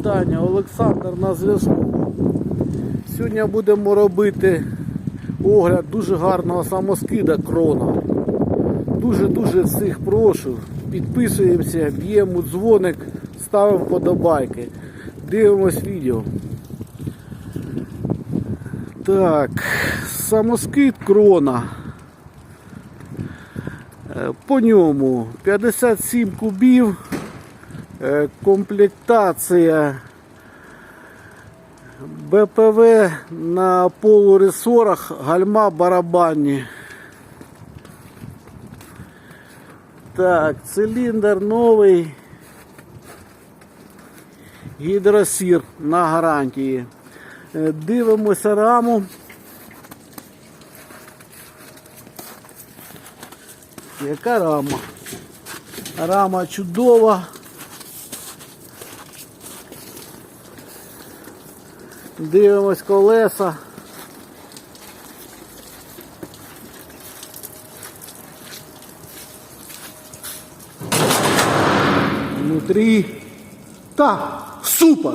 вітання, Олександр на зв'язку. Сьогодні будемо робити огляд дуже гарного самоскида крона. Дуже-дуже всіх прошу. Підписуємося, б'ємо дзвоник, ставимо подобайки. Дивимось відео. Так, самоскид крона. Е, По ньому 57 кубів, комплектація БПВ на полуресорах, гальма барабанні. Так, циліндр новий. Гідросір на гарантії. Е, Дивимося раму. Яка рама? Рама чудова. Дивимось колеса. Внутрі. Так, супер.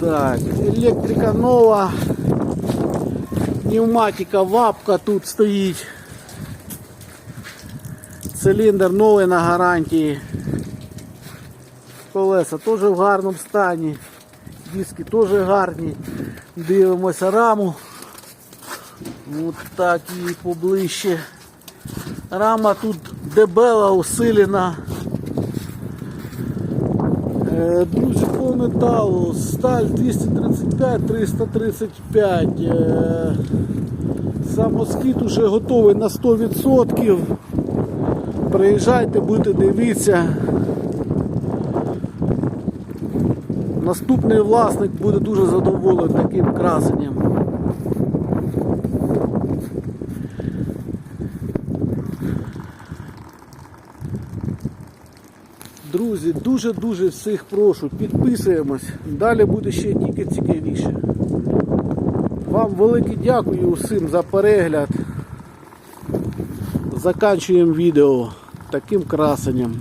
Так, електрика нова. Пневматика вапка тут стоїть. Циліндр новий на гарантії. Колеса теж в гарному стані. Диски теж гарні. Дивимося раму. От так її поближче. Рама тут дебела, усилена. Е, Друзі, по металу сталь 235-335. Е, Самоскид уже готовий на 100%. Приїжджайте, будете дивитися. Наступний власник буде дуже задоволений таким красенням. Друзі, дуже-дуже всіх прошу, підписуємось. Далі буде ще тільки цікавіше. Вам велике дякую усім за перегляд. Заканчуємо відео таким красенням.